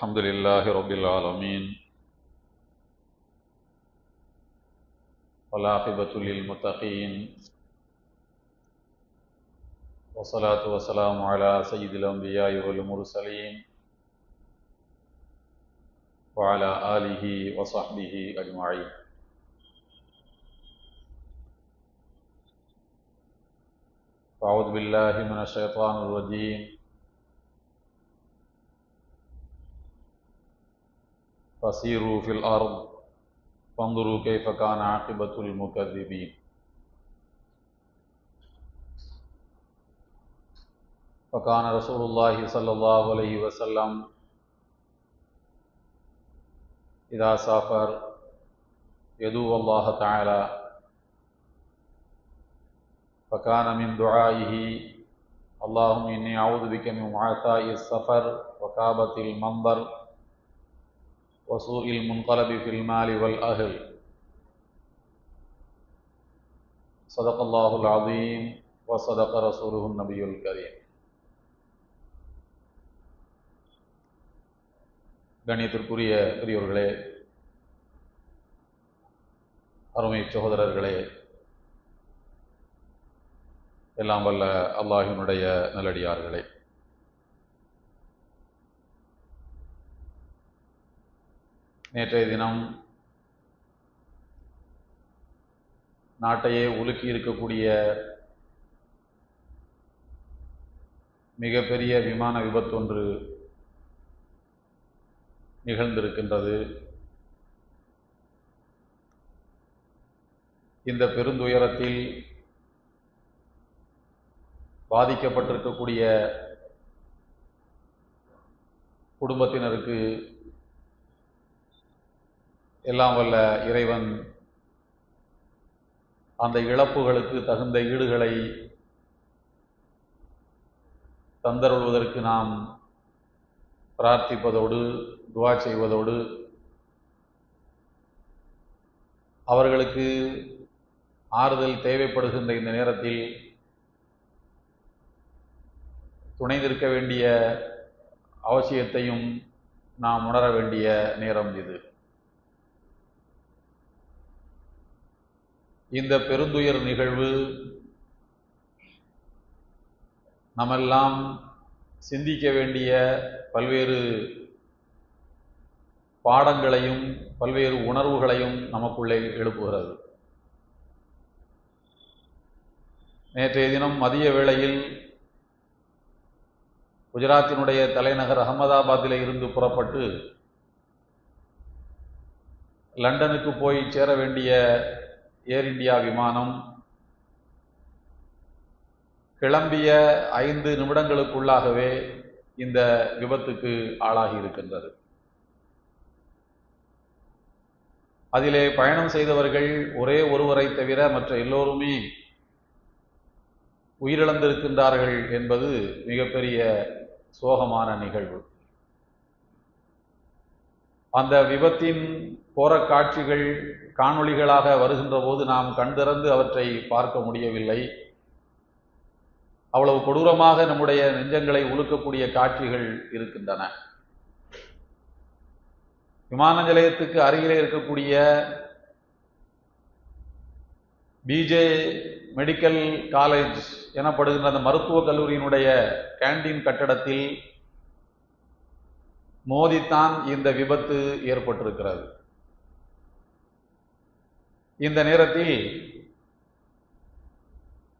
الحمد لله رب العالمين. والعاقبة للمتقين. والصلاة والسلام على سيد الأنبياء والمرسلين وعلى آله وصحبه أجمعين. أعوذ بالله من الشيطان الرجيم. فصیرو فی الارض، فانظروا كيف كان عاقبۃ المكذبین فقان رسول اللہ صلی اللہ علیہ وسلم اذا سافر يدو اللہ تعالی۔ فقان من دعائه اللهم انی اعوذ بك من وعثاء السفر وكابت المنظر۔ وسوء المنقلب في المال والأهل صدق الله العظيم وصدق رسوله النبي الكريم கண்ணியத்திற்குரிய பெரியோர்களே அருமை சகோதரர்களே எல்லாம் வல்ல அல்லாஹினுடைய நல்லடியார்களே நேற்றைய தினம் நாட்டையே உலுக்கி இருக்கக்கூடிய மிகப்பெரிய விமான விபத்தொன்று நிகழ்ந்திருக்கின்றது. இந்த பெருந்துயரத்தில் பாதிக்கப்பட்டிருக்கக்கூடிய குடும்பத்தினருக்கு எல்லாம் வல்ல இறைவன் அந்த இழப்புகளுக்கு தகுந்த ஈடுகளை தந்தருள்வதற்கு நாம் பிரார்த்திப்பதோடு துவா செய்வதோடு அவர்களுக்கு ஆறுதல் தேவைப்படுகின்ற இந்த நேரத்தில் துணை நிற்க வேண்டிய அவசியத்தையும் நாம் உணர வேண்டிய நேரம் இது. இந்த பெருந்துயர் நிகழ்வு நம்மெல்லாம் சிந்திக்க வேண்டிய பல்வேறு பாடங்களையும் பல்வேறு உணர்வுகளையும் நமக்குள்ளே எழுப்புகிறது. நேற்றைய தினம் மதிய வேளையில் குஜராத்தினுடைய தலைநகர் அகமதாபாத்தில் இருந்து புறப்பட்டு லண்டனுக்கு போய் சேர வேண்டிய ஏர் இந்தியா விமானம் கிளம்பிய ஐந்து நிமிடங்களுக்குள்ளாகவே இந்த விபத்துக்கு ஆளாகி இருக்கின்றது. அதிலே பயணம் செய்தவர்கள் ஒரே ஒருவரை தவிர மற்ற எல்லோருமே உயிரிழந்திருக்கின்றார்கள் என்பது மிகப்பெரிய சோகமான நிகழ்வு. அந்த விபத்தின் போற காட்சிகள் காணொளிகளாக வருகின்ற போது நாம் கண் திறந்து அவற்றை பார்க்க முடியவில்லை. அவ்வளவு கொடூரமாக நம்முடைய நெஞ்சங்களை உழுக்கக்கூடிய காட்சிகள் இருக்கின்றன. விமான நிலையத்துக்கு அருகிலே இருக்கக்கூடிய பிஜே மெடிக்கல் காலேஜ் எனப்படுகின்ற அந்த மருத்துவக் கல்லூரியினுடைய கேண்டீன் கட்டடத்தில் மோதித்தான் இந்த விபத்து ஏற்பட்டிருக்கிறது. இந்த நேரத்தில்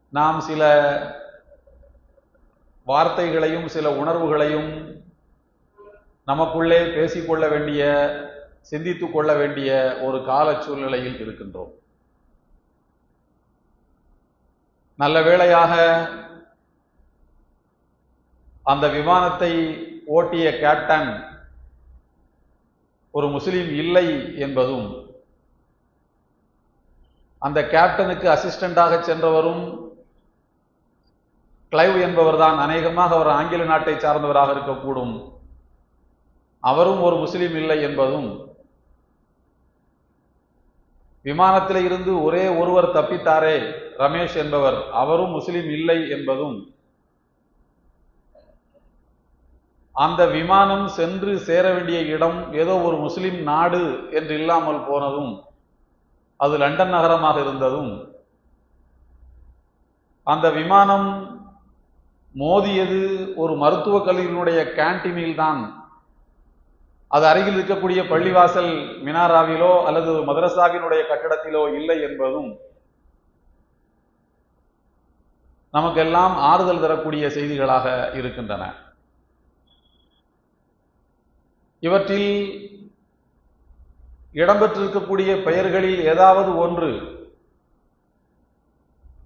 நாம் சில வார்த்தைகளையும் சில உணர்வுகளையும் நமக்குள்ளே பேசிக்கொள்ள வேண்டிய சிந்தித்துக் கொள்ள வேண்டிய ஒரு கால சூழ்நிலையில் இருக்கின்றோம். நல்ல வேளையாக அந்த விமானத்தை ஓட்டிய கேப்டன் ஒரு முஸ்லீம் இல்லை என்பதும் அந்த கேப்டனுக்கு அசிஸ்டண்டாக சென்றவரும் கிளைவ் என்பவர்தான் அநேகமாக அவர் ஆங்கில நாட்டை சார்ந்தவராக இருக்கக்கூடும். அவரும் ஒரு முஸ்லீம் இல்லை என்பதும் விமானத்தில் இருந்து ஒரே ஒருவர் தப்பித்தாரே ரமேஷ் என்பவர். அவரும் முஸ்லீம் இல்லை என்பதும் அந்த விமானம் சென்று சேர வேண்டிய இடம் ஏதோ ஒரு முஸ்லிம் நாடு என்று இல்லாமல் போனதும் அது லண்டன் நகரமாக இருந்ததும் அந்த விமானம் மோதியது ஒரு மருத்துவக் கல்லூரியினுடைய கேன்டீனில் தான். அது அருகில் இருக்கக்கூடிய பள்ளிவாசல் மினாராவிலோ அல்லது மதரசாவினுடைய கட்டடத்திலோ இல்லை என்பதும் நமக்கெல்லாம் ஆறுதல் தரக்கூடிய செய்திகளாக இருக்கின்றன. இவற்றில் இடம்பெற்றிருக்கக்கூடிய பெயர்களில் ஏதாவது ஒன்று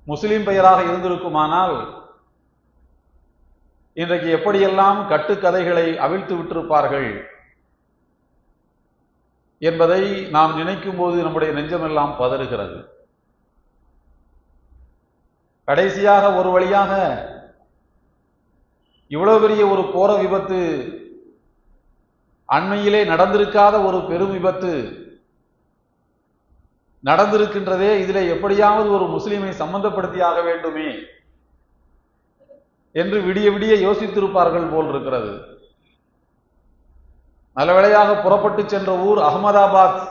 முஸ்லிம் பெயராக இருந்திருக்குமானால் இன்றைக்கு எப்படியெல்லாம் கட்டுக்கதைகளை அவிழ்த்து விட்டிருப்பார்கள் என்பதை நாம் நினைக்கும் போது நம்முடைய நெஞ்சமெல்லாம் பதறுகிறது. கடைசியாக ஒரு வழியாக இவ்வளவு பெரிய ஒரு கோர விபத்து அண்மையிலே நடந்திருக்காத ஒரு பெரும் விபத்து. நடந்திருக்கின்றதே இதில் எப்படியாவது ஒரு முஸ்லிமை சம்பந்தப்படுத்தியாக வேண்டுமே என்று விடிய விடிய யோசித்திருப்பார்கள் போல் இருக்கிறது நல்லவேளையாக புறப்பட்டு சென்ற ஊர் அகமதாபாத்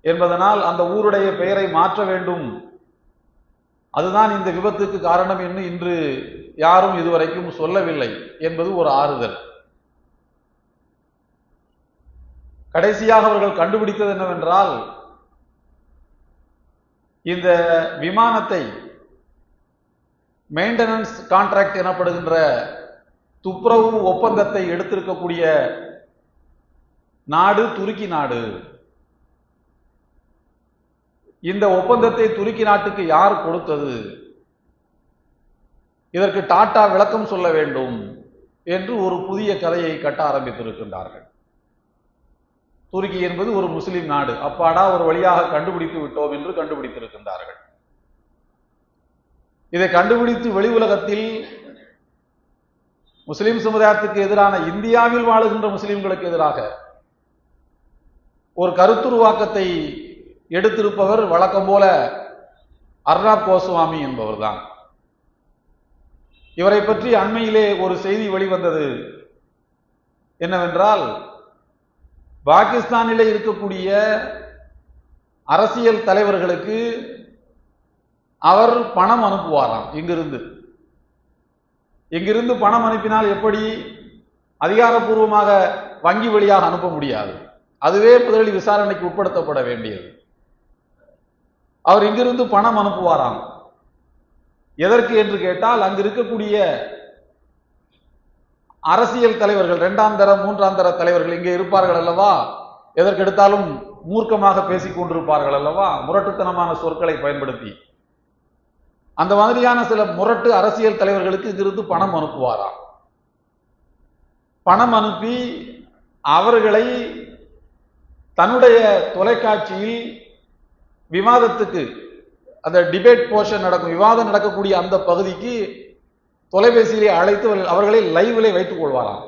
என்பதனால் அந்த ஊருடைய பெயரை மாற்ற வேண்டும். அதுதான் இந்த விபத்துக்கு காரணம் என்று இன்று யாரும் இதுவரைக்கும் சொல்லவில்லை என்பது ஒரு ஆறுதல். கடைசியாக அவர்கள் கண்டுபிடித்தது என்னவென்றால் இந்த விமானத்தை மெயின்டெனன்ஸ் கான்ட்ராக்ட் எனப்படுகின்ற துப்புரவு ஒப்பந்தத்தை எடுத்திருக்கக்கூடிய நாடு துருக்கி நாடு. இந்த ஒப்பந்தத்தை துருக்கி நாட்டுக்கு யார் கொடுத்தது? இதற்கு டாடா விளக்கம் சொல்ல வேண்டும் என்று ஒரு புதிய கதையை கட்ட ஆரம்பித்திருக்கின்றார்கள். துருக்கி என்பது ஒரு முஸ்லிம் நாடு. அப்பாடா ஒரு வழியாக கண்டுபிடித்து விட்டோம் என்று கண்டுபிடித்திருக்கின்றார்கள். இதை கண்டுபிடித்து வெளி உலகத்தில் முஸ்லிம் சமுதாயத்துக்கு எதிரான இந்தியாவில் வாழுகின்ற முஸ்லிம்களுக்கு எதிராக ஒரு கருத்துருவாக்கத்தை எடுத்திருப்பவர் வழக்கம் போல அர்ணாப் கோஸ்வாமி என்பவர்தான். இவரை பற்றி அண்மையிலே ஒரு செய்தி வெளிவந்தது என்னவென்றால் பாகிஸ்தானில் இருக்கக்கூடிய அரசியல் தலைவர்களுக்கு அவர் பணம் அனுப்புவாராம். இங்கிருந்து. இங்கிருந்து பணம் அனுப்பினால் எப்படி? அதிகாரப்பூர்வமாக வங்கி வழியாக அனுப்ப முடியாது. அதுவே முதலில் விசாரணைக்கு உட்படுத்தப்பட வேண்டியது. அவர் இங்கிருந்து பணம் அனுப்புவாராம். எதற்கு என்று கேட்டால் அங்கு இருக்கக்கூடிய அரசியல் தலைவர்கள் இரண்டாம் தர மூன்றாம் தர தலைவர்கள் இங்கே இருப்பார்கள் அல்லவா? எதற்கெடுத்தாலும் மூர்க்கமாக பேசிக் கொண்டிருப்பார்கள் அல்லவா? முரட்டுத்தனமான சொற்களை பயன்படுத்தி. அந்த மாதிரியான சில முரட்டு அரசியல் தலைவர்களுக்கு இங்கிருந்து பணம் அனுப்புவாராம். பணம் அனுப்பி அவர்களை தன்னுடைய தொலைக்காட்சியில் விவாதத்துக்கு அந்த டிபேட் போர்ஷன் நடக்கும் விவாதம் நடக்கக்கூடிய அந்த பகுதிக்கு தொலைபேசியிலே அழைத்து அவர்களை லைவிலே வைத்துக் கொள்வாராம்.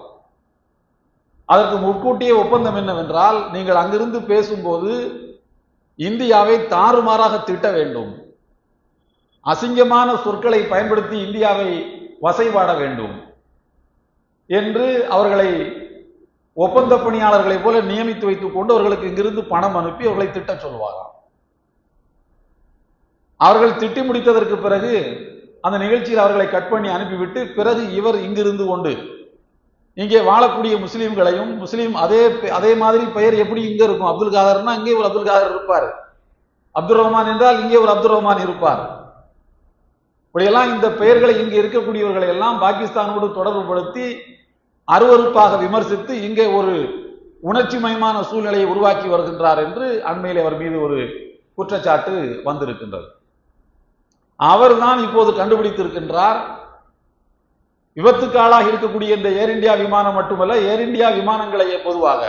அதற்கு முன்கூட்டிய ஒப்பந்தம் என்னவென்றால் நீங்கள் அங்கிருந்து பேசும்போது இந்தியாவை தாறுமாறாக திட்ட வேண்டும். அசிங்கமான சொற்களை பயன்படுத்தி இந்தியாவை வசைபாட வேண்டும் என்று அவர்களை ஒப்பந்த பணியாளர்களைப் போல நியமித்து வைத்துக் கொண்டு அவர்களுக்கு இங்கிருந்து பணம் அனுப்பி அவர்களை திட்டச் சொல்வாராம். அவர்கள் திட்டி முடித்ததற்கு பிறகு அந்த நிகழ்ச்சியில் அவர்களை கட் பண்ணி அனுப்பிவிட்டு பிறகு இவர் இங்கிருந்து கொண்டு இங்கே வாழக்கூடிய முஸ்லீம்களையும் முஸ்லீம் அதே அதே மாதிரி பெயர் எப்படி இங்கே இருக்கும்? அப்துல் காதர்னா இங்கே ஒரு அப்துல் காதர் இருப்பார். அப்துல் ரஹ்மான் என்றால் இங்கே ஒரு அப்துல் ரஹ்மான் இருப்பார். இப்படியெல்லாம் இந்த பெயர்களை இங்கே இருக்கக்கூடியவர்களை எல்லாம் பாகிஸ்தானோடு தொடர்பு படுத்தி அருவறுப்பாக விமர்சித்து இங்கே ஒரு உணர்ச்சி மயமான சூழ்நிலையை உருவாக்கி வருகின்றார் என்று அண்மையில் அவர் மீது ஒரு குற்றச்சாட்டு வந்திருக்கின்றது. அவர்தான் இப்போது கண்டுபிடித்திருக்கின்றார். விபத்துக்கு ஆளாக இருக்கக்கூடிய இந்த ஏர் இந்தியா விமானம் மட்டுமல்ல ஏர் இந்தியா விமானங்களையே பொதுவாக.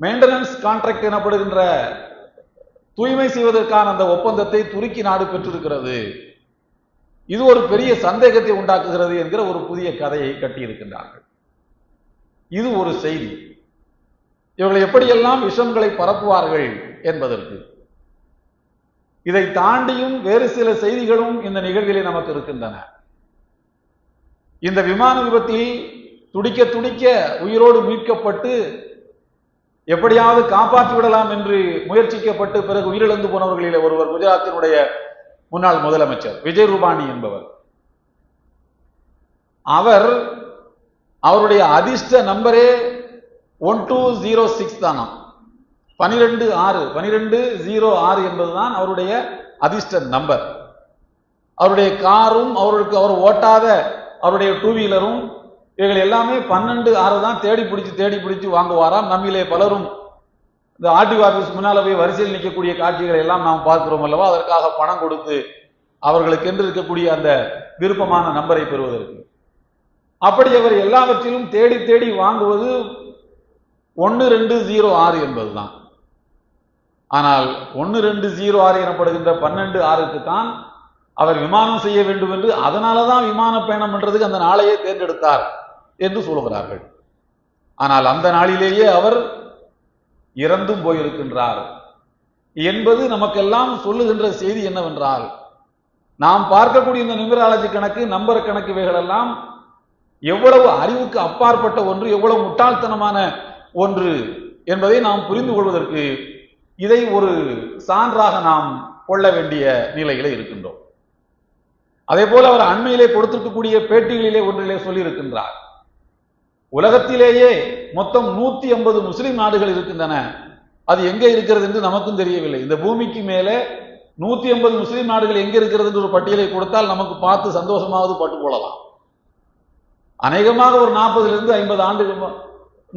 மெயின்டெனன்ஸ் கான்ட்ராக்ட் எனப்படுகின்ற தூய்மை செய்வதற்கான அந்த ஒப்பந்தத்தை துருக்கி நாடு பெற்றிருக்கிறது. இது ஒரு பெரிய சந்தேகத்தை உண்டாக்குகிறது என்கிற ஒரு புதிய கதையை கட்டியிருக்கின்றார்கள். இது ஒரு செய்தி. இவர்கள் எப்படியெல்லாம் விஷங்களை பரப்புவார்கள் என்பதற்கு இதை தாண்டியும் வேறு சில செய்திகளும் இந்த நிகழ்விலே நமக்கு இருக்கின்றன. இந்த விமான விபத்தில் துடிக்க துடிக்க உயிரோடு மீட்கப்பட்டு எப்படியாவது காப்பாற்றி விடலாம் என்று முயற்சிக்கப்பட்டு பிறகு உயிரிழந்து போனவர்களிலே ஒருவர் குஜராத்தினுடைய முன்னாள் முதலமைச்சர் விஜய் ரூபானி என்பவர். அவர் அவருடைய அதிர்ஷ்ட நம்பரே ஒன் டூ ஜீரோ சிக்ஸ் தானாம். பனிரெண்டு ஆறு. பனிரெண்டு ஜீரோ ஆறு என்பதுதான் அவருடைய அதிர்ஷ்ட நம்பர் அவருடைய காரும் அவருக்கு அவர் ஓட்டாத அவருடைய டூ வீலரும் இவைகள் எல்லாமே பன்னெண்டு ஆறு தான் தேடி பிடிச்சி தேடி பிடிச்சி வாங்குவாராம். நம்மிலே பலரும் இந்த ஆர்டிஓ ஆஃபீஸ் முன்னால் போய் வரிசையில் நிற்கக்கூடிய காட்சிகளை எல்லாம் நாம் பார்க்கிறோம் அல்லவா? அதற்காக பணம் கொடுத்து அவர்களுக்கென்று இருக்கக்கூடிய அந்த விருப்பமான நம்பரை பெறுவதற்கு. அப்படி அவர் எல்லாவற்றிலும் தேடி தேடி வாங்குவது ஒன்று ரெண்டு ஜீரோ ஆறு என்பதுதான். ஆனால் ஒன்று ரெண்டு ஜீரோ ஆறு எனப்படுகின்ற பன்னெண்டு ஆறுக்கு தான் அவர் விமானம் செய்ய வேண்டும் என்று அதனால தான் விமான பயணம் பண்றதுக்கு அந்த நாளையே தேர்ந்தெடுத்தார் என்று சொல்கிறார்கள் ஆனால் அந்த நாளிலேயே அவர் இறந்தும் போயிருக்கின்றார். என்பது நமக்கெல்லாம் சொல்லுகின்ற செய்தி என்னவென்றால் நாம் பார்க்கக்கூடிய இந்த நியூமராலஜி கணக்கு நம்பர் கணக்கு இவைகளெல்லாம் எவ்வளவு அறிவுக்கு அப்பாற்பட்ட ஒன்று எவ்வளவு முட்டாள்தனமான ஒன்று என்பதை நாம் புரிந்து கொள்வதற்கு இதை ஒரு சான்றாக நாம் கொள்ள வேண்டிய நிலையில இருக்கின்றோம். அதே போல அவர் அண்மையிலே கொடுத்திருக்கக்கூடிய பேட்டிகளிலே ஒன்றிலே சொல்லியிருக்கின்றார். உலகத்திலேயே மொத்தம் நூத்தி ஐம்பது முஸ்லிம் நாடுகள் இருக்கின்றன. அது எங்கே இருக்கிறது என்று நமக்கும் தெரியவில்லை. இந்த பூமிக்கு மேலே நூத்தி ஐம்பது முஸ்லிம் நாடுகள் எங்கே இருக்கிறது என்று ஒரு பட்டியலை கொடுத்தால் நமக்கு பார்த்து சந்தோஷமாவது பட்டு போடலாம் அநேகமாக ஒரு நாற்பதிலிருந்து ஐம்பது ஆண்டுகள்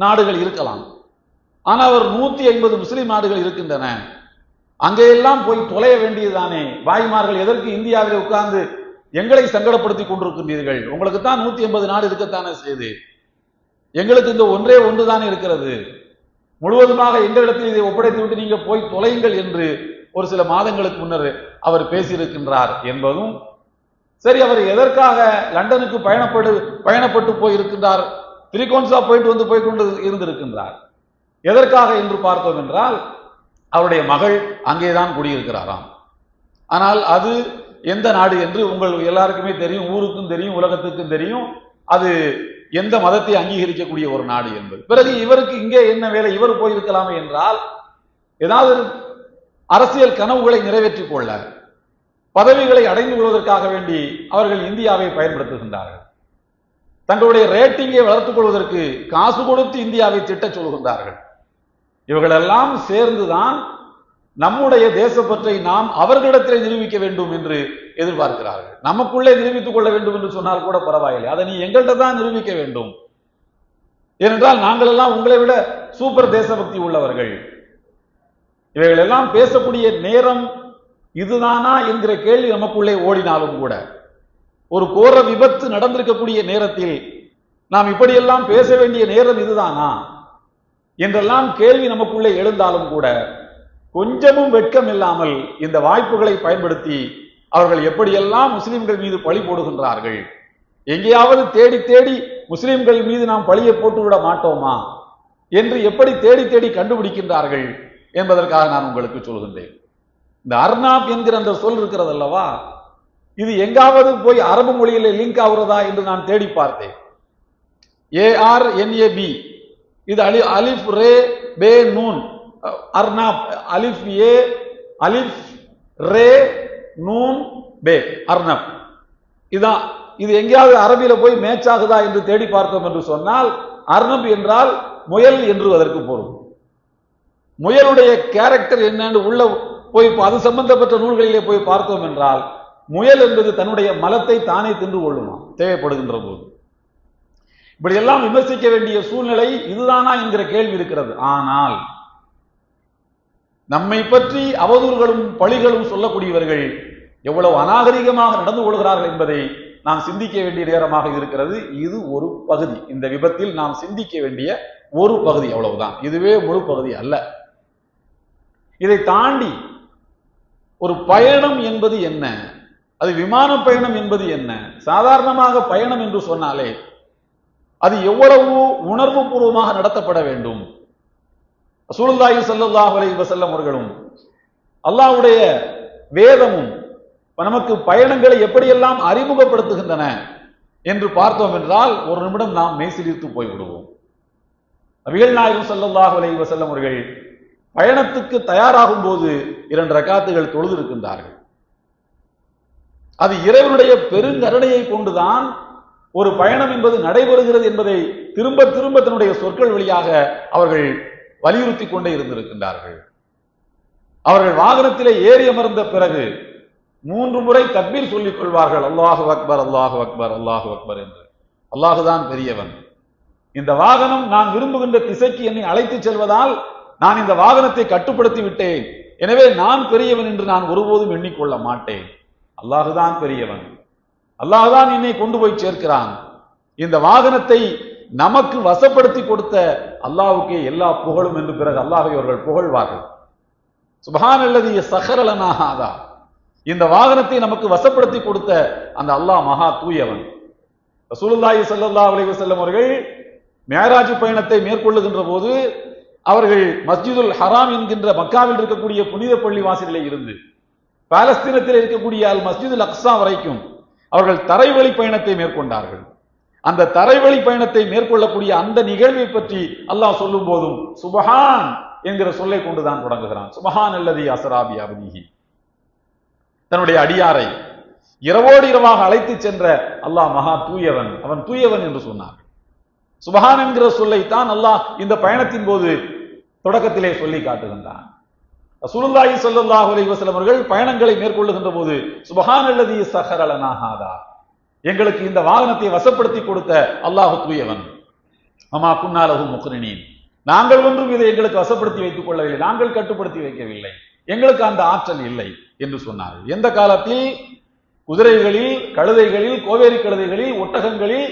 நாடுகள் இருக்கலாம். ஆனால் அவர் நூத்தி ஐம்பது முஸ்லீம் நாடுகள் இருக்கின்றன. அங்கெல்லாம் போய் தொலைய வேண்டியதுதானே. வாய்மார்கள் எதற்கு இந்தியாவில் உட்கார்ந்து எங்களை சங்கடப்படுத்தி கொண்டிருக்கின்றீர்கள்? உங்களுக்கு தான் நூத்தி ஐம்பது நாடு இருக்கத்தானே செய்து? எங்களுக்கு இந்த ஒன்றே ஒன்றுதான் இருக்கிறது. முழுவதுமாக எங்களிடத்தில் இதை ஒப்படைத்து விட்டு நீங்க போய் தொலையுங்கள் என்று ஒரு சில மாதங்களுக்கு முன்னர் அவர் பேசியிருக்கின்றார் என்பதும் சரி அவர் எதற்காக லண்டனுக்கு பயணப்படு பயணப்பட்டு போயிருக்கின்றார்? திரிகோன்சா போயிட்டு வந்து போய் கொண்டு இருந்திருக்கின்றார். எதற்காக என்று பார்த்தோம் என்றால் அவருடைய மகள் அங்கேதான் குடியிருக்கிறாராம். ஆனால் அது எந்த நாடு என்று உங்கள் எல்லாருக்குமே தெரியும் ஊருக்கும் தெரியும் உலகத்துக்கும் தெரியும். அது எந்த மதத்தை அங்கீகரிக்கக்கூடிய ஒரு நாடு என்பது. பிறகு இவருக்கு இங்கே என்ன வேலை இவர் போயிருக்கலாமே என்றால் ஏதாவது அரசியல் கனவுகளை நிறைவேற்றிக் கொள்ள பதவிகளை அடைந்து கொள்வதற்காக வேண்டி அவர்கள் இந்தியாவை பயன்படுத்துகின்றார்கள். தங்களுடைய ரேட்டிங்கை வளர்த்துக் கொள்வதற்கு காசு கொடுத்து இந்தியாவை திட்டச் சொல்கின்றார்கள் இவர்களெல்லாம் சேர்ந்துதான் நம்முடைய தேசப்பற்றை நாம் அவர்களிடத்தில் நிரூபிக்க வேண்டும் என்று எதிர்பார்க்கிறார்கள். நமக்குள்ளே நிரூபித்துக் கொள்ள வேண்டும் என்று சொன்னால் கூட பரவாயில்லை. அதை நீ எங்கள்கிட்ட தான் நிரூபிக்க வேண்டும். ஏனென்றால் நாங்கள் எல்லாம் உங்களை விட சூப்பர் தேசபக்தி உள்ளவர்கள். இவைகள் எல்லாம் பேசக்கூடிய நேரம் இதுதானா என்கிற கேள்வி நமக்குள்ளே ஓடினாலும் கூட ஒரு கோர விபத்து நடந்திருக்கக்கூடிய நேரத்தில் நாம் இப்படியெல்லாம் பேச வேண்டிய நேரம் இதுதானா? என்றெல்லாம் கேள்வி நமக்குள்ளே எழுந்தாலும் கூட கொஞ்சமும் வெட்கம் இல்லாமல் இந்த வாய்ப்புகளை பயன்படுத்தி அவர்கள் எப்படியெல்லாம் முஸ்லிம்கள் மீது பழி போடுகின்றார்கள்? எங்கேயாவது தேடி தேடி முஸ்லிம்கள் மீது நாம் பழியை போட்டுவிட மாட்டோமா? என்று எப்படி தேடி தேடி கண்டுபிடிக்கின்றார்கள் என்பதற்காக நான் உங்களுக்கு சொல்கின்றேன். இந்த அர்னாப் என்கிற அந்த சொல் இருக்கிறது அல்லவா? இது எங்காவது போய் அரபு மொழியில லிங்க் ஆகுறதா என்று நான் தேடி பார்த்தேன். ஏஆர் என்ஏபி இது அலி அலிஃப் ரே பே நூன். அர்னாப் அலிஃப் ஏ அலிஃப் ரே நூன் பே அர்னப். இதான் இது எங்கேயாவது அரபியில போய் மேட்ச் ஆகுதா என்று தேடி பார்த்தோம் என்று சொன்னால் அர்னப் என்றால் முயல் என்று அதற்கு பொருள். முயலுடைய கேரக்டர் என்னன்னு உள்ள போய் அது சம்பந்தப்பட்ட நூல்களிலே போய் பார்த்தோம் என்றால் முயல் என்பது தன்னுடைய மலத்தை தானே தின்று கொள்ளுமா? தேவைப்படுகின்ற போது. இப்படி எல்லாம் விமர்சிக்க வேண்டிய சூழ்நிலை இதுதானா என்கிற கேள்வி இருக்கிறது. ஆனால் நம்மை பற்றி அவதூறுகளும் பழிகளும் சொல்லக்கூடியவர்கள் எவ்வளவு அநாகரிகமாக நடந்து கொள்கிறார்கள் என்பதை நாம் சிந்திக்க வேண்டிய நேரமாக இருக்கிறது. இது ஒரு பகுதி. இந்த விபத்தில் நாம் சிந்திக்க வேண்டிய ஒரு பகுதி அவ்வளவுதான். இதுவே முழு பகுதி அல்ல. இதை தாண்டி ஒரு பயணம் என்பது என்ன? அது விமான பயணம் என்பது என்ன? சாதாரணமாக பயணம் என்று சொன்னாலே அது எவ்வளவு உணர்வு பூர்வமாக நடத்தப்பட வேண்டும்? ரசூலுல்லாஹி ஸல்லல்லாஹு அலைஹி வஸல்லம் அவர்களும் அல்லாவுடைய வேதமும் நமக்கு பயணங்களை எப்படியெல்லாம் அறிமுகப்படுத்துகின்றன என்று பார்த்தோம் என்றால் ஒரு நிமிடம் நாம் மெய்சிலிர்த்து போய்விடுவோம். நபிகள் நாயகம் ஸல்லல்லாஹு அலைஹி வஸல்லம் அவர்கள் பயணத்துக்கு தயாராகும் போது இரண்டு ரக்காத்துகள் தொழுது இருக்கின்றார்கள் அது இறைவனுடைய பெருங்கருணையை கொண்டுதான் ஒரு பயணம் என்பது நடைபெறுகிறது என்பதை திரும்ப திரும்ப தன்னுடைய சொற்கள் வழியாக அவர்கள் வலியுறுத்தி கொண்டே இருந்திருக்கின்றார்கள். அவர்கள் வாகனத்திலே ஏறி அமர்ந்த பிறகு மூன்று முறை தக்பீர் சொல்லிக் கொள்வார்கள் அல்லாஹு அக்பர் அல்லாஹு அக்பர் அல்லாஹு அக்பர் என்று. அல்லாஹுதான் பெரியவன். இந்த வாகனம் நான் விரும்புகின்ற திசைக்கு என்னை அழைத்து செல்வதால் நான் இந்த வாகனத்தை கட்டுப்படுத்தி விட்டேன். எனவே நான் பெரியவன் என்று நான் ஒருபோதும் எண்ணிக்கொள்ள மாட்டேன். அல்லாஹுதான் பெரியவன். அல்லாஹான் என்னை கொண்டு போய் சேர்க்கிறான். இந்த வாகனத்தை நமக்கு வசப்படுத்தி கொடுத்த அல்லாஹ்வுக்கே எல்லா புகழும் என்று பிறகு அல்லாஹை அவர்கள் புகழ்வார்கள். சுபஹான் அல்லது சஹரலனாகாதா இந்த வாகனத்தை நமக்கு வசப்படுத்தி கொடுத்த அந்த அல்லாஹ் மகா தூயவன். ரசூலுல்லாஹி சல்லா அலைஹி செல்லும் அவர்கள் மேராஜ் பயணத்தை மேற்கொள்ளுகின்ற போது அவர்கள் மஸ்ஜிதுல் ஹராம் என்கின்ற மக்காவில் இருக்கக்கூடிய புனித பள்ளி வாசலிலே இருந்து பாலஸ்தீனத்தில் இருக்கக்கூடிய அல் மஸ்ஜிதுல் அக்ஸா வரைக்கும் அவர்கள் தரைவழி பயணத்தை மேற்கொண்டார்கள். அந்த தரைவழி பயணத்தை மேற்கொள்ளக்கூடிய அந்த நிகழ்வை பற்றி அல்லாஹ் சொல்லும் போதும் சுபஹான் என்கிற சொல்லை கொண்டுதான் தொடங்குகிறான். சுபஹான் அல்லது அசராபி அபதிஹி. தன்னுடைய அடியாரை இரவோடு இரவாக அழைத்து சென்ற அல்லாஹ் மகா தூயவன் அவன் தூயவன் என்று சொன்னார் சுபஹான் என்கிற சொல்லைத்தான் அல்லாஹ் இந்த பயணத்தின் போது தொடக்கத்திலே சொல்லி காட்டுகின்றான். ரசூலுல்லாஹி ஸல்லல்லாஹு அலைஹி வஸல்லம் அவர்கள் பயணங்களை மேற்கொள்ளுகின்ற போது சுபஹான் அல்லதி சஹரலனாஹாதா எங்களுக்கு இந்த வாகனத்தை வசப்படுத்தி கொடுத்த அல்லாஹு தூயவன். அம்மா குன்னாலகு முக்ரினீன். நாங்கள் ஒன்றும் இதை எங்களுக்கு வசப்படுத்தி வைத்துக் கொள்ளவில்லை நாங்கள் கட்டுப்படுத்தி வைக்கவில்லை. எங்களுக்கு அந்த ஆற்றல் இல்லை என்று சொன்னார்கள் எந்த காலத்தில்? குதிரைகளில் கழுதைகளில் கோவேரி கழுதைகளில் ஒட்டகங்களில்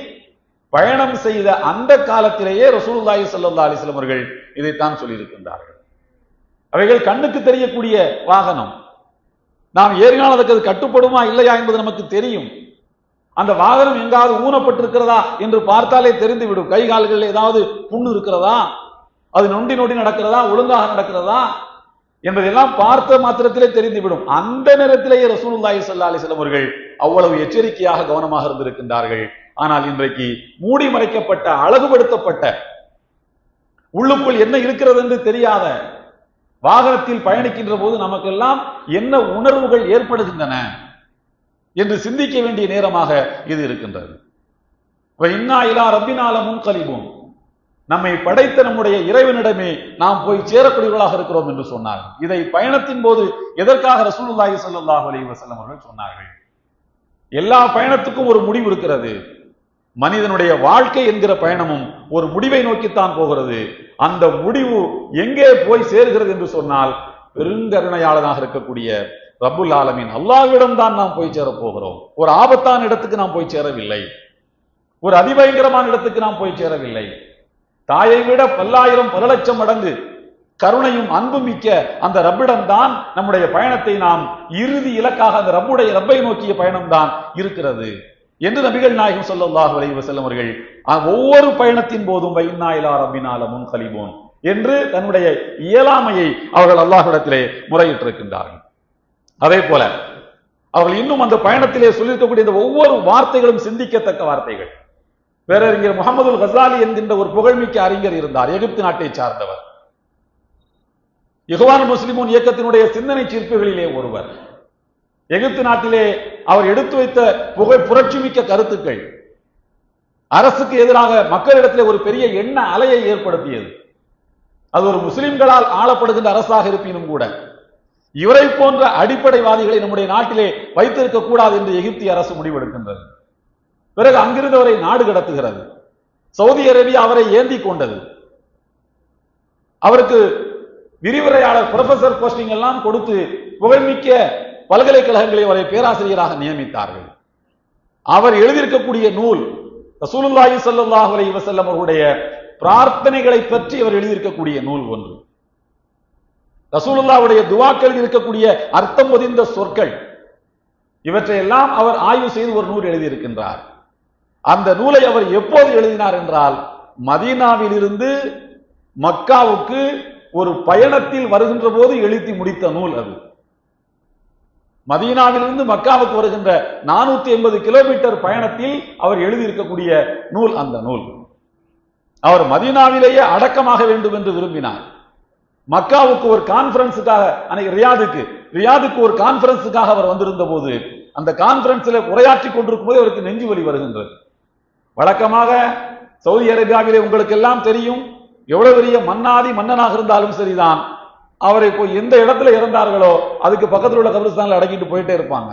பயணம் செய்த அந்த காலத்திலேயே ரசூலுல்லாஹி சல்லா அலைஹி அவர்கள் இதைத்தான் சொல்லியிருக்கின்றார்கள். அவைகள் கண்ணுக்கு தெரியக்கூடிய வாகனம். நாம் ஏறினால் அதுக்கு அது கட்டுப்படுமா இல்லையா என்பது நமக்கு தெரியும். அந்த வாகனம் எங்காவது ஊனப்பட்டிருக்கிறதா என்று பார்த்தாலே தெரிந்துவிடும். கை கால்களில் ஏதாவது புண்ணு இருக்கிறதா? அது நொண்டி நொண்டி நடக்கிறதா? ஒழுங்காக நடக்கிறதா? என்பதெல்லாம் பார்த்த மாத்திரத்திலே தெரிந்துவிடும். அந்த நேரத்திலேயே ரசூலுல்லாஹி சல்லா அலைஹி அவர்கள் அவ்வளவு எச்சரிக்கையாக கவனமாக இருந்திருக்கின்றார்கள். ஆனால் இன்றைக்கு மூடி மறைக்கப்பட்ட அழகுபடுத்தப்பட்ட உள்ளுக்குள் என்ன இருக்கிறது என்று தெரியாத வாகனத்தில் பயணிக்கின்ற போது நமக்கெல்லாம் என்ன உணர்வுகள் ஏற்படுகின்றன என்று சிந்திக்க வேண்டிய நேரமாக இது இருக்கின்றது. இன்னா இலா ரப்பினால முன்கலிபோம் நம்மை படைத்த நம்முடைய இறைவனிடமே நாம் போய் சேரக்கூடியவர்களாக இருக்கிறோம் என்று சொன்னார்கள். இதை பயணத்தின் போது எதற்காக ரசூலுல்லாஹி சல்லாஹ் அலி வசல்லம் அவர்கள் சொன்னார்கள்? எல்லா பயணத்துக்கும் ஒரு முடிவு இருக்கிறது. மனிதனுடைய வாழ்க்கை என்கிற பயணமும் ஒரு முடிவை நோக்கித்தான் போகிறது. அந்த முடிவு எங்கே போய் சேர்கிறது என்று சொன்னால் பெருங்கருணையாளனாக இருக்கக்கூடிய ரப்புல் ஆலமீன். அல்லாவிடம் தான் நாம் போய் சேர போகிறோம். ஒரு ஆபத்தான இடத்துக்கு நாம் போய் சேரவில்லை. ஒரு அதிபயங்கரமான இடத்துக்கு நாம் போய் சேரவில்லை. தாயை விட பல்லாயிரம் பல லட்சம் மடங்கு கருணையும் அன்பும் மிக்க அந்த ரப்பிடம் தான் நம்முடைய பயணத்தை நாம் இறுதி இலக்காக அந்த ரப்புடைய ரப்பை நோக்கிய பயணம் தான் இருக்கிறது. என்று நபிகள் நாயகம் சொல்லல்லாஹ் அலைஹி வசல்லம் அவர்கள் ஒவ்வொரு பயணத்தின் போதும் வைநாயிலா இலா முன் கலிபோன் என்று தன்னுடைய இயலாமையை அவர்கள் அல்லாஹிடத்திலே முறையிட்டிருக்கின்றார்கள். அதே போல அவர்கள் இன்னும் அந்த பயணத்திலே சொல்லியிருக்கக்கூடிய இந்த ஒவ்வொரு வார்த்தைகளும் சிந்திக்கத்தக்க வார்த்தைகள். பேரறிஞர் முகமது ஹசாலி என்கின்ற ஒரு புகழ்மிக்க அறிஞர் இருந்தார் எகிப்து நாட்டை சார்ந்தவர். யெகோவான் முஸ்லிமோன் இயக்கத்தினுடைய சிந்தனை சிற்பிகளிலே ஒருவர். எகிப்து நாட்டிலே அவர் எடுத்து வைத்த புகழ் புரட்சிமிக்க கருத்துக்கள். அரசுக்கு எதிராக மக்களிடத்திலே ஒரு பெரிய எண்ண அலையை ஏற்படுத்தியது. அது ஒரு முஸ்லிம்களால் ஆளப்படுகின்ற அரசாக இருப்பினும் கூட. இவரை போன்ற அடிப்படைவாதிகளை நம்முடைய நாட்டிலே வைத்திருக்க கூடாது என்று எகிப்திய அரசு முடிவெடுக்கின்றது. பிறகு அங்கிருந்தவரை நாடு கடத்துகிறது. சவுதி அரேபியா அவரை ஏந்தி கொண்டது. அவருக்கு விரிவுரையாளர் ப்ரொஃபசர் போஸ்டிங் எல்லாம் கொடுத்து புகழ்மிக்க பல்கலைக்கழகங்களை அவரை பேராசிரியராக நியமித்தார்கள். அவர் எழுதியிருக்கக்கூடிய நூல் ரசூலுல்லாஹி ஸல்லல்லாஹு அலி வசல்லம் அவருடைய பிரார்த்தனைகளை பற்றி அவர் எழுதியிருக்கக்கூடிய நூல் ஒன்று. ரசூலுல்லாவுடைய துவாக்கள் இருக்கக்கூடிய அர்த்தம் பொதிந்த சொற்கள் இவற்றையெல்லாம் அவர் ஆய்வு செய்து ஒரு நூல் எழுதியிருக்கின்றார். அந்த நூலை அவர் எப்போது எழுதினார் என்றால் மதீனாவில் இருந்து மக்காவுக்கு ஒரு பயணத்தில் வருகின்ற போது எழுதி முடித்த நூல் அது. மதீனாவிலிருந்து மக்காவுக்கு வருகின்ற நானூத்தி எண்பது கிலோமீட்டர் பயணத்தில் அவர் எழுதியிருக்கக்கூடிய நூல் அந்த நூல். அவர் மதீனாவிலேயே அடக்கமாக வேண்டும் என்று விரும்பினார். மக்காவுக்கு ஒரு கான்பரன்ஸுக்காக அன்னைக்கு ரியாதுக்கு ரியாதுக்கு ஒரு கான்பரன்ஸுக்காக அவர் வந்திருந்த போது அந்த கான்பரன்ஸில் உரையாற்றி கொண்டிருக்கும் போது அவருக்கு நெஞ்சு வலி வருகின்றது. வழக்கமாக சவுதி அரேபியாவிலே உங்களுக்கு எல்லாம் தெரியும் எவ்வளவு பெரிய மன்னாதி மன்னனாக இருந்தாலும் சரிதான். அவரை இப்போ எந்த இடத்துல இறந்தார்களோ அதுக்கு பக்கத்தில் உள்ள கபிரிஸ்தான்ல அடக்கிட்டு போயிட்டே இருப்பாங்க.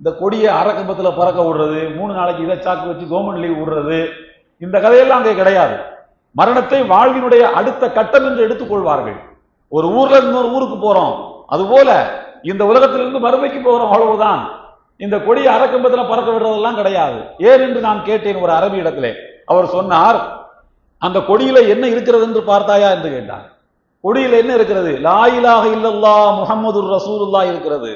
இந்த கொடியை அறக்கம்பத்துல பறக்க விடுறது மூணு நாளைக்கு இதை சாக்கு வச்சு கவர்மெண்ட் லீவ் விடுறது இந்த கதையெல்லாம் அங்கே கிடையாது. மரணத்தை வாழ்வினுடைய அடுத்த கட்டம் என்று எடுத்துக்கொள்வார்கள் ஒரு ஊர்ல இன்னொரு ஊருக்கு போறோம் அதுபோல இந்த உலகத்திலிருந்து மறுமைக்கு போகிறோம் அவ்வளவுதான். இந்த கொடியை அரக்கம்பத்தில் பறக்க விடுறதெல்லாம் கிடையாது. ஏன் என்று நான் கேட்டேன் ஒரு அரபி இடத்திலே. அவர் சொன்னார் அந்த கொடியில என்ன இருக்கிறது என்று பார்த்தாயா என்று கேட்டார். கொடியில் என்ன இருக்கிறது? லாயிலாக இல்லல்லா முகமது ரசூலுல்லா இருக்கிறது.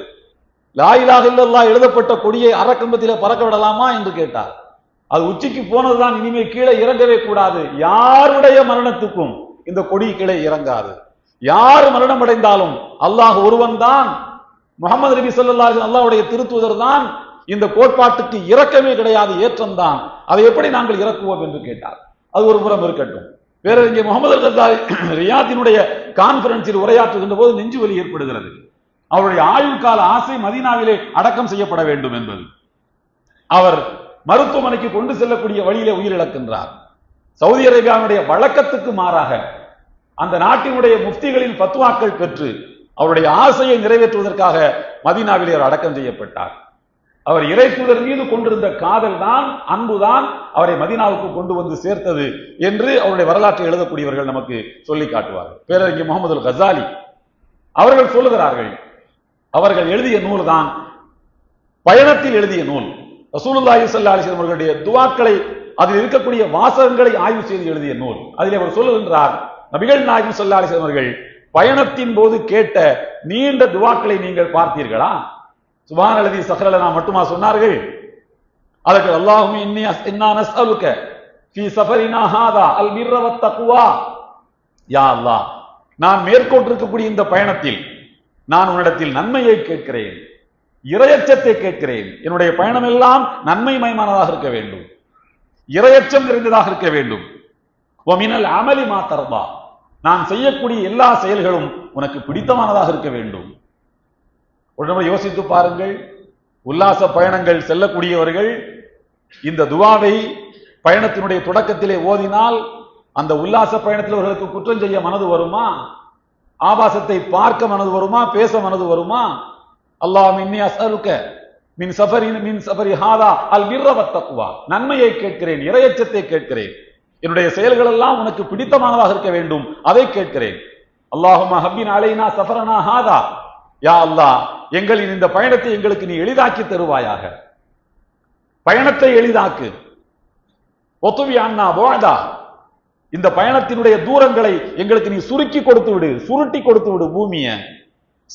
லாயிலாக இல்லல்லா எழுதப்பட்ட கொடியை அறக்கம்பத்தில் பறக்க விடலாமா என்று கேட்டார். அது உச்சிக்கு போனதுதான் இனிமே கீழே இறங்கவே கூடாது. யாருடைய மரணத்துக்கும் இந்த கொடி கீழே இறங்காது. யார் மரணம் அடைந்தாலும் அல்லாஹ் ஒருவன் தான் முகமது நபி சொல்லா அல்லாவுடைய திருத்துவதர் தான் இந்த கோட்பாட்டுக்கு இறக்கமே கிடையாது ஏற்றம் தான் அதை எப்படி நாங்கள் இறக்குவோம் என்று கேட்டார். அது ஒரு புறம் இருக்கட்டும். வேற இங்கே முகமது அல் ரியாத்தினுடைய கான்பரன்ஸில் உரையாற்றுகின்ற போது நெஞ்சு வலி ஏற்படுகிறது. அவருடைய ஆயுள் கால ஆசை மதீனாவிலே அடக்கம் செய்யப்பட வேண்டும் என்பது. அவர் மருத்துவமனைக்கு கொண்டு செல்லக்கூடிய வழியிலே உயிரிழக்கின்றார். சவுதி அரேபியாவுடைய வழக்கத்துக்கு மாறாக அந்த நாட்டினுடைய முஃப்திகளின் பத்துவாக்கள் பெற்று அவருடைய ஆசையை நிறைவேற்றுவதற்காக மதீனாவிலே அவர் அடக்கம் செய்யப்பட்டார். அவர் இறை மீது கொண்டிருந்த காதல் தான் அன்புதான் அவரை மதீனாவுக்கு கொண்டு வந்து சேர்த்தது என்று அவருடைய வரலாற்றை எழுதக்கூடியவர்கள் நமக்கு சொல்லி காட்டுவார்கள். பேரறிஞர் முகமது அல் கசாலி அவர்கள் சொல்லுகிறார்கள் அவர்கள் எழுதிய நூல் தான் பயணத்தில் எழுதிய நூல். ரசூலுல்லாஹி சல்லா அலைஹி அவர்களுடைய துவாக்களை அதில் இருக்கக்கூடிய வாசகங்களை ஆய்வு செய்து எழுதிய நூல். அதில் அவர் சொல்லுகின்றார் நபிகள் நாயகம் சல்லா அலைஹி அவர்கள் பயணத்தின் போது கேட்ட நீண்ட துவாக்களை நீங்கள் பார்த்தீர்களா? சுபான் அலதி சஹரலனா மட்டுமா சொன்னார்கள்? அதற்கு அல்லாஹும் இன்னி இன்னா நஸ்அலுக ஃபீ சஃபரினா ஹாதா அல் பிர்ர வத் தக்வா. யா அல்லாஹ் நான் மேற்கொண்டிருக்கக்கூடிய இந்த பயணத்தில் நான் உன்னிடத்தில் நன்மையை கேட்கிறேன் இரையச்சத்தை கேட்கிறேன். என்னுடைய பயணம் எல்லாம் நன்மை மயமானதாக இருக்க வேண்டும். இரையச்சம் நிறைந்ததாக இருக்க வேண்டும். ஒமினல் அமளி மாத்தர்பா நான் செய்யக்கூடிய எல்லா செயல்களும் உனக்கு பிடித்தமானதாக இருக்க வேண்டும். ஒரு நம்ம யோசித்து பாருங்கள். உல்லாச பயணங்கள் செல்லக்கூடியவர்கள் இந்த துவாவை பயணத்தினுடைய தொடக்கத்திலே ஓதினால் அந்த உல்லாச பயணத்தில் அவர்களுக்கு குற்றம் செய்ய மனது வருமா? ஆபாசத்தை பார்க்க மனது வருமா? பேச மனது வருமா? அல்லாஹ் மின்னி அஸ்அலுக்க மின் சஃபரி மின் சஃபரி ஹாதா அல் விர்ரவத்தக்குவா நன்மையை கேட்கிறேன் இரையச்சத்தை கேட்கிறேன். என்னுடைய செயல்கள் எல்லாம் உனக்கு பிடித்தமானதாக இருக்க வேண்டும். அதை கேட்கிறேன். அல்லாஹுமா ஹப்பின் அலைனா சஃபரனா ஹாதா. யா அல்லாஹ் எங்களின் இந்த பயணத்தை எங்களுக்கு நீ எளிதாக்கி தருவாயாக. பயணத்தை எளிதாக்கு. ஒத்துவி அண்ணா போதா இந்த பயணத்தினுடைய தூரங்களை எங்களுக்கு நீ சுருக்கி கொடுத்து விடு சுருட்டி கொடுத்து விடு பூமியை.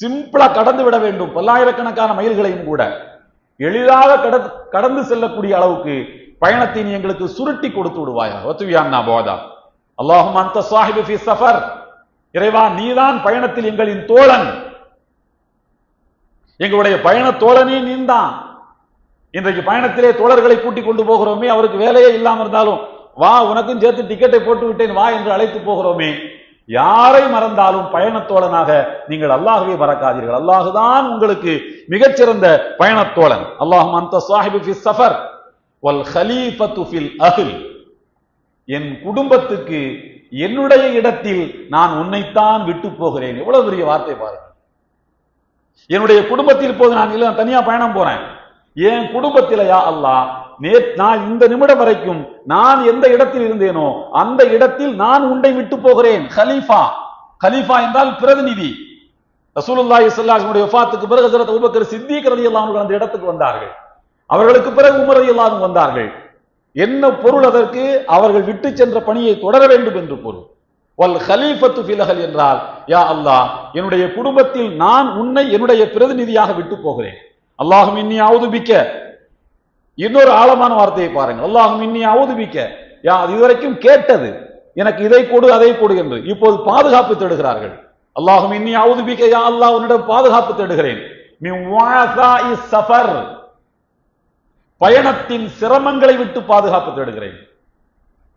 சிம்பிளா கடந்து விட வேண்டும் பல்லாயிரக்கணக்கான மைல்களையும் கூட. எளிதாக கடந்து கடந்து செல்லக்கூடிய அளவுக்கு பயணத்தை நீ எங்களுக்கு சுருட்டி கொடுத்து விடுவாயா ஒத்துவியான்னா போதா அல்லாஹும் அந்த சாஹிபு சஃபர். இறைவா நீதான் பயணத்தில் எங்களின் தோழன். எங்களுடைய பயண தோழனே நீந்தான். இன்றைக்கு பயணத்திலே தோழர்களை கூட்டிக் கொண்டு போகிறோமே அவருக்கு வேலையே இல்லாம இருந்தாலும் வா உனக்கும் சேர்த்து டிக்கெட்டை போட்டு விட்டேன் வா என்று அழைத்து போகிறோமே. யாரை மறந்தாலும் பயணத்தோழனாக நீங்கள் அல்லாஹுவே மறக்காதீர்கள். அல்லாஹுதான் உங்களுக்கு மிகச்சிறந்த பயணத்தோழன் அல்லாஹும் அந்த சாஹிபு ஃபி சஃபர் வல் ஹலீஃபத்து ஃபில் அஹில். என் குடும்பத்துக்கு என்னுடைய இடத்தில் நான் உன்னைத்தான் விட்டு போகிறேன். எவ்வளவு பெரிய வார்த்தை பாருங்கள். என்னுடைய குடும்பத்தில் இப்போது நான் இல்லை தனியா பயணம் போறேன். என் குடும்பத்தில யா அல்லாஹ் நே நான் இந்த நிமிடம் வரைக்கும் நான் எந்த இடத்தில் இருந்தேனோ அந்த இடத்தில் நான் உண்டை விட்டு போகிறேன். ஹலீஃபா ஹலீஃபா என்றால் பிரதிநிதி. ரசூலுல்லாஹி ஸல்லல்லாஹு அலைஹி வஃபாத்துக்கு பிறகு ஹஜ்ரத் அபூபக்கர் சித்திக் ரலியல்லாஹு அன்ஹு அந்த இடத்துக்கு வந்தார்கள். அவர்களுக்கு பிறகு உமர் ரலியல்லாஹு வந்தார்கள். என்ன பொருள் அதற்கு? அவர்கள் விட்டு சென்ற பணியை தொடர வேண்டும் என்று பொருள். வல் ஹலீஃபத்து ஃபிலஹல் என்றால் யா அல்லாஹ் என்னுடைய குடும்பத்தில் நான் உன்னை என்னுடைய பிரதிநிதியாக விட்டு போகிறேன். அல்லாஹும் இன்னி அவுதுபிக்க இன்னொரு ஆழமான வார்த்தையை பாருங்க அல்லாஹும் இன்னி அவுதுபிக்க யா அது இதுவரைக்கும் கேட்டது. எனக்கு இதை கொடு அதை கொடு என்று. இப்போது பாதுகாப்பு தேடுகிறார்கள். அல்லாஹும் இன்னி அவுதுபிக்க யா அல்லாஹ் உன்னிடம் பாதுகாப்பு தேடுகிறேன். சஃபர். பயணத்தின் சிரமங்களை விட்டு பாதுகாப்பு தேடுகிறேன்.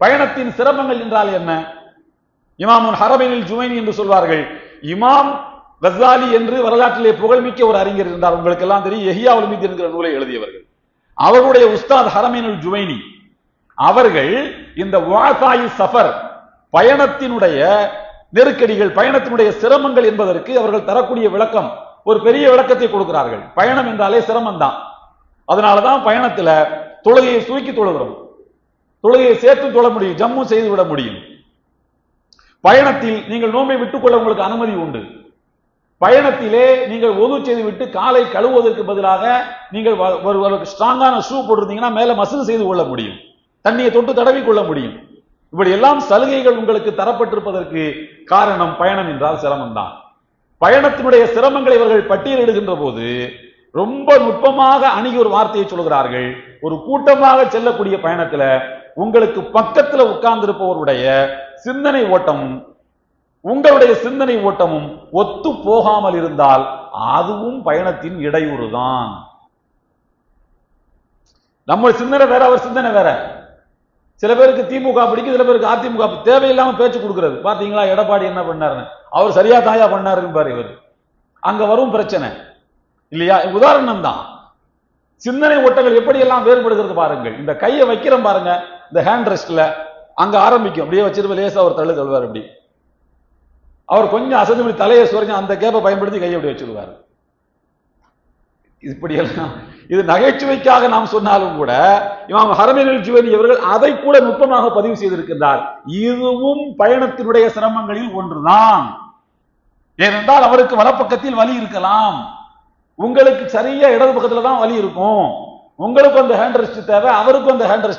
பயணத்தின் சிரமங்கள் என்றால் என்ன? இமாமுன் ஹரபினில் ஜுமைனி என்று சொல்வார்கள். இமாம் கசாலி என்று வரலாற்றிலே புகழ்மிக்க ஒரு அறிஞர் இருந்தார். உங்களுக்கு எல்லாம் தெரியும் எஹியா உல்மித் என்கிற நூலை எழுதியவர்கள். அவருடைய உஸ்தாத் ஹரமீனுல் ஜுமைனி அவர்கள் இந்த வாசாயி சஃபர் பயணத்தினுடைய நெருக்கடிகள் பயணத்தினுடைய சிரமங்கள் என்பதற்கு அவர்கள் தரக்கூடிய விளக்கம் ஒரு பெரிய விளக்கத்தை கொடுக்கிறார்கள். பயணம் என்றாலே சிரமம் தான் அதனாலதான் பயணத்துல தொழுகையை சுருக்கி தொழுகிறோம். தொழுகையை சேர்த்து தொழ முடியும் ஜம்மு செய்து விட முடியும். பயணத்தில் நீங்கள் நோம்பை விட்டுக்கொள்ள உங்களுக்கு அனுமதி உண்டு. பயணத்திலே நீங்கள் ஒது செய்து விட்டு காலை கழுவுவதற்கு பதிலாக நீங்கள் வ- ஒரு ஸ்ட்ராங்கான ஷூ போட்டிருந்தீங்கன்னா மேல மசூது செய்து கொள்ள முடியும். தண்ணியை தொட்டு தடவி கொள்ள முடியும். இப்படி எல்லாம் சலுகைகள் உங்களுக்கு தரப்பட்டிருப்பதற்கு காரணம் பயணம் என்றால் சிரமம் தான். பயணத்தினுடைய சிரமங்களை இவர்கள் பட்டியலிடுகின்ற போது ரொம்ப நுட்பமாக அணுகி ஒரு வார்த்தையை சொல்கிறார்கள். ஒரு கூட்டமாக செல்லக்கூடிய பயணத்துல உங்களுக்கு பக்கத்துல உட்கார்ந்திருப்பவருடைய சிந்தனை ஓட்டமும் உங்களுடைய சிந்தனை ஓட்டமும் ஒத்து போகாமல் இருந்தால் அதுவும் பயணத்தின் இடையூறுதான். நம்ம சிந்தனை வேற அவர் சிந்தனை வேற. சில பேருக்கு திமுக பிடிக்கும் சில பேருக்கு அதிமுக தேவையில்லாம பேச்சு கொடுக்கறது. பாத்தீங்களா எடப்பாடி என்ன பண்ணாருன்னு? அவர் சரியா தாயா பண்ணாருன்னு பாரு இவர். அங்க வரும் பிரச்சனை. இல்லையா? உதாரணம் தான். சிந்தனை ஓட்டங்கள் எப்படி எல்லாம் வேறுபடுகிறது பாருங்கள். இந்த கையை வைக்கிறோம் பாருங்க. இந்த ஹேண்ட் ரெஸ்ட்ல அங்க ஆரம்பிக்கும். அப்படியே வச்சிருப்ப லேசா ஒரு தள்ளு தள்ளுவார் அப்படி. அவர் கொஞ்சம் அசந்து தலையை சுரஞ்சு அந்த கேப்பை பயன்படுத்தி கையை அப்படி வச்சிருவார். இப்படியெல்லாம் இது நகைச்சுவைக்காக நாம் சொன்னாலும் கூட இமாம் ஹரமேனில் ஜுவனி அவர்கள் அதை கூட நுட்பமாக பதிவு செய்திருக்கின்றார். இதுவும் பயணத்தினுடைய சிரமங்களில் ஒன்றுதான். ஏனென்றால் அவருக்கு வலப்பக்கத்தில் வலி இருக்கலாம். உங்களுக்கு சரியா இடது பக்கத்துல தான் வலி இருக்கும். உங்களுக்கு அந்த ஹேண்ட் ரெஸ்ட் தேவை அவருக்கும் அந்த ஹேண்ட் ரெஸ்ட்